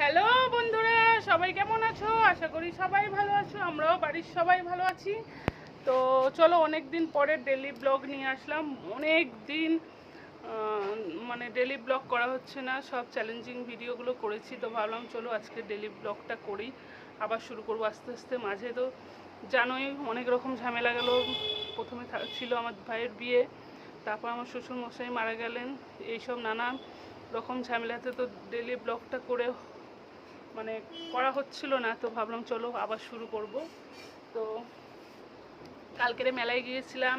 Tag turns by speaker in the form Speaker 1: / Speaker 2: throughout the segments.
Speaker 1: Hello বন্ধুরা, সবাই কেমন আছো? আশা করি সবাই ভালো আছো, আমরাও বাড়ির সবাই ভালো আছি। তো চলো অনেক দিন পরে ডেলি ব্লগ নিয়ে আসলাম। অনেক দিন মানে ডেলি ব্লগ করা হচ্ছে না, সব চ্যালেঞ্জিং ভিডিওগুলো করেছি। তো ভাবলাম, চলো আজকে ডেলি ব্লগটা করি। আবার শুরু করব আস্তে আস্তে মাঝে। তো জানোই, অনেক রকম ঝামেলা গেল। প্রথমে ছিল আমার ভাইয়ের বিয়ে, তারপর আমার শ্বশুর মশাই মারা গেলেন। এইসব নানা রকম ঝামেলাতে তো ডেলি ব্লগটা করে মানে করা হচ্ছিল না, তো ভাবলাম চলো আবার শুরু করব। তো কালকেরে মেলায় গিয়েছিলাম,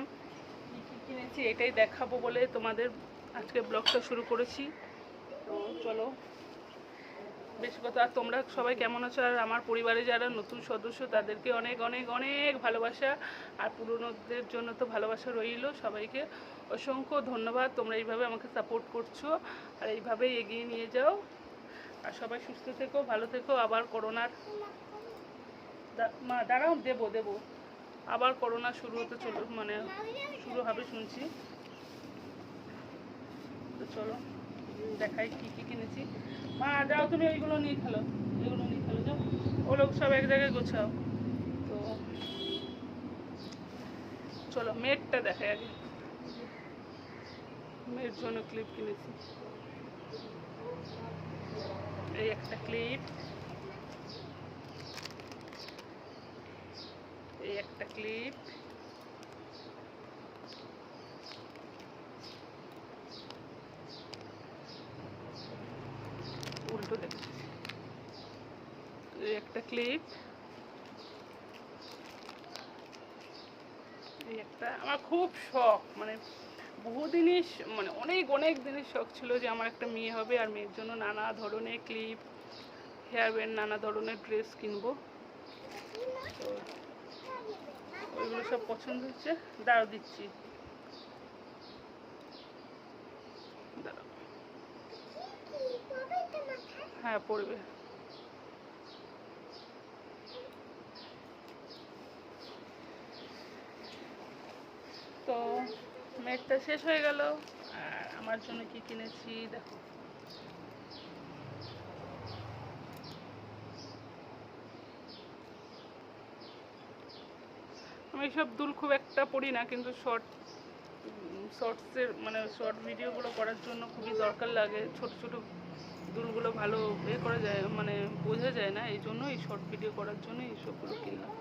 Speaker 1: কী কী কিনেছি এটাই দেখাবো বলে তোমাদের আজকে ব্লগটা শুরু করেছি। তো চলো। বেশি কথা, আর তোমরা সবাই কেমন আছো? আর আমার পরিবারে যারা নতুন সদস্য, তাদেরকে অনেক অনেক অনেক ভালোবাসা। আর পুরনোদের জন্য তো ভালোবাসা রইল সবাইকে। অসংখ্য ধন্যবাদ, তোমরা এইভাবে আমাকে সাপোর্ট করছ। আর এইভাবেই এগিয়ে নিয়ে যাও। আর সবাই সুস্থ থেকো, ভালো থেকো। আবার করোনার মা, দাঁড়াও, দেবো দেবো। আবার করোনা শুরু হতে চলো মানে শুরু হবে শুনছি। তো চলো, দেখাই কি কি কিনেছি। মা যাও তুমি ওইগুলো নিয়ে খেলো, এগুলো নিয়ে খেলো, যাও। ও লোক সব এক জায়গায় গোছাও। তো চলো মেয়েরটা দেখাই আগে। মেয়ের জন্য ক্লিপ কিনেছি। এই একটা ক্লিপ এই একটা ক্লিপ উল্টো দেখছি এই একটা ক্লিপ এই একটা আমার খুব শখ মানে বহু দিনই মানে অনেক অনেক দিনের শখ ছিল যে আমার একটা মেয়ে হবে আর মেয়ের জন্য নানা ধরনের ক্লিপ, হেয়ার ব্যান্ড, নানা ধরনের ড্রেস কিনবো। তো ওইগুলো সব পছন্দ হচ্ছে। দাঁড়াও, দিচ্ছি। হ্যাঁ পড়বে তো মেঘটা শেষ হয়ে গেল। আর আমার জন্য কি কিনেছি, দেখো। আমি সব দুল খুব একটা পড়ি না, কিন্তু শর্ট শর্টসের মানে শর্ট ভিডিওগুলো করার জন্য খুবই দরকার লাগে। ছোট ছোট দুলগুলো ভালো এ করা যায় মানে বোঝা যায় না, এই জন্য এই শর্ট ভিডিও করার জন্য এইসবগুলো কিনলাম।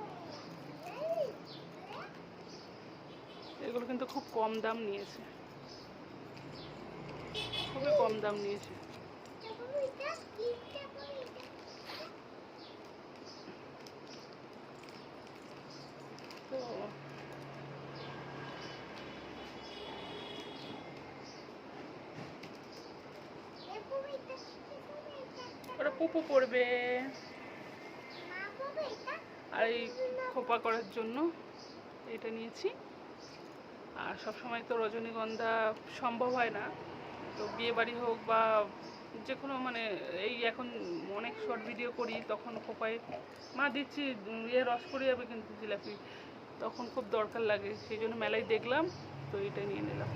Speaker 1: এগুলো কিন্তু খুব কম দাম নিয়েছে। খুবই কম দাম নিয়েছে। তো ওরা পুপু পড়বে আর এই খোপা করার জন্য এটা নিয়েছি। সব সময় তো রজনীগন্ধা সম্ভব হয় না। তো বিয়ে বাড়ি হোক বা যে কোনো মানে এই এখন অনেক শর্ট ভিডিও করি, তখন খোপায় মা দিচ্ছি ইয়ে রস পড়ে যাবে কিন্তু জিলাপি। তখন খুব দরকার লাগে, সেই জন্য মেলায় দেখলাম, তো এটা নিয়ে নিলাম।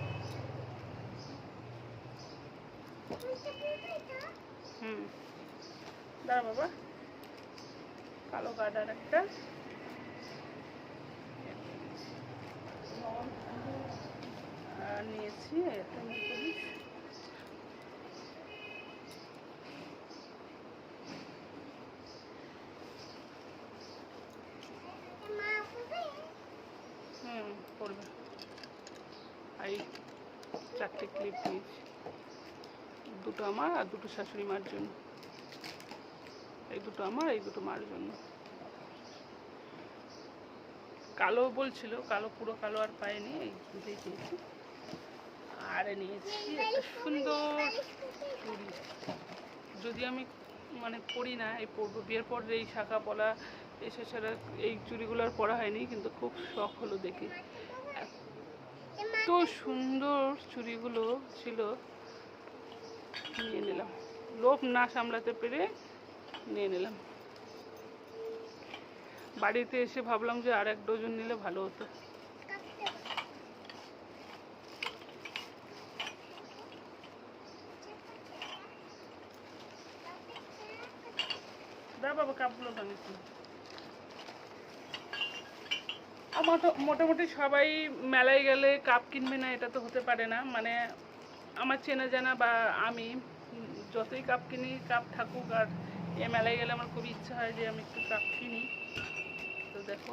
Speaker 1: হুম। দাঁড়া বাবা, কালো গার্ডার একটা আর নিয়েছি একটা নেলপালিশ হুম পড়বে আর চারটে ক্লিপ নিয়েছি। দুটো আমার আর দুটো শাশুড়ি মার জন্য। এই দুটো আমার, এই দুটো মার জন্য। কালো বলছিল, কালো, পুরো কালো আর পায়নি এই দুটোই কিনেছি আর নিয়েছি একটা সুন্দর চুড়ি যদি আমি মানে পরি না, এই পরবো, বিয়ের পর এই শাখা পলা এসে ছাড়া এই চুড়িগুলো আর পরা হয়নি, কিন্তু খুব শখ হলো দেখে। এত সুন্দর চুড়িগুলো ছিল। নিয়ে নিলাম। লোভ না সামলাতে পেরে নিয়ে নিলাম। বাড়িতে এসে ভাবলাম যে আর এক ডজন নিলে ভালো হতো। দা বাবা, কাপগুলো ভাঙিছি আমার তো মোটামুটি সবাই মেলায় গেলে কাপ কিনবে না, এটা তো হতে পারে না। মানে আমার চেনা জানা বা আমি, যতই কাপ কিনি, কাপ থাকুক আর এ মেলায় গেলে আমার খুব ইচ্ছা হয় যে আমি একটু কাপ কিনি। তো দেখো।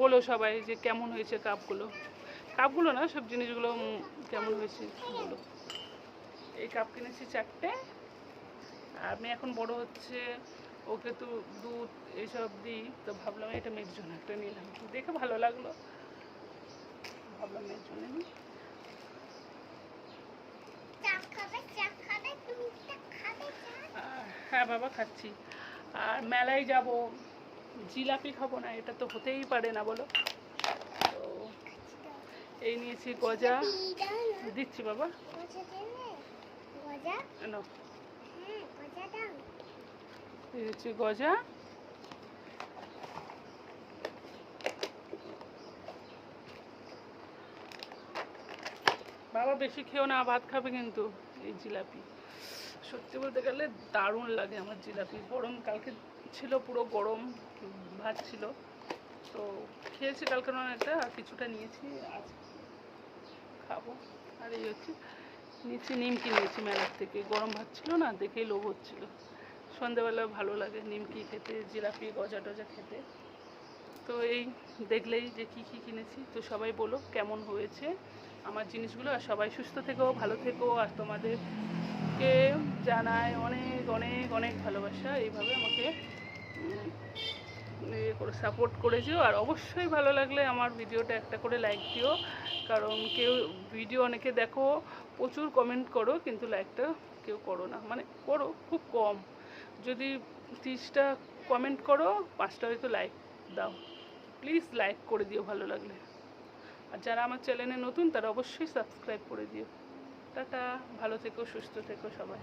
Speaker 1: বলো সবাই যে কেমন হয়েছে কাপগুলো। কাপগুলো না, সব জিনিসগুলো কেমন হয়েছে বলো। এই কাপ কিনেছি চারটে। আমি এখন বড় হচ্ছে ওকে তো দুধ এইসব দিই তো ভাবলাম এটা মেয়ের জন্য একটা নিলাম। দেখে ভালো লাগল। ভাবলাম মেয়ের জন্য নিই। হ্যাঁ বাবা খাচ্ছি। আর মেলায় যাব। জিলাপি খাব না এটা তো হতেই পারে না বলো। তো এই নিয়েছি গজা। দিচ্ছি বাবা।
Speaker 2: গজা দেবে গজা
Speaker 1: নাও।
Speaker 2: হ্যাঁ গজা দাও
Speaker 1: এই হচ্ছে গজা। বাবা বেশি খেও না, ভাত খাবে কিন্তু এই জিলাপি। সত্যি বলতে গেলে দারুণ লাগে আমার জিলাপি। গরম কালকে ছিল পুরো গরম, ভাত ছিল। তো খেয়েছি কালকে অনেকটা আর কিছুটা নিয়েছি, আজ খাব। আর এই হচ্ছে নিচে নিমকি নিয়েছি মেলার থেকে। গরম ভাত ছিল না, দেখেই লোভ হচ্ছিল। সন্ধেবেলা ভালো লাগে, নিমকি খেতে, জিলাপি, গজা টজা খেতে। তো এই দেখলেই যে কি কি কিনেছি। তো সবাই বলো কেমন হয়েছে আমার জিনিসগুলো, আর সবাই সুস্থ থেকো, ভালো থেকো, আর তোমাদেরকে জানায় অনেক অনেক অনেক ভালোবাসা। এইভাবে আমাকে করে সাপোর্ট করেছ আর অবশ্যই ভালো লাগলে আমার ভিডিওটা একটা করে লাইক দিও। কারণ কেউ ভিডিও অনেকে দেখো, প্রচুর কমেন্ট করো, কিন্তু লাইকটা কেউ করো না। মানে করো, খুব কম। যদি তিরিশটা কমেন্ট করো, পাঁচটা হয়তো লাইক দাও। প্লিজ লাইক করে দিও ভালো লাগলে। আর যারা আমার চ্যানেলে নতুন, তারা অবশ্যই সাবস্ক্রাইব করে দিও। টাটা, ভালো থেকো, সুস্থ থেকো সবাই।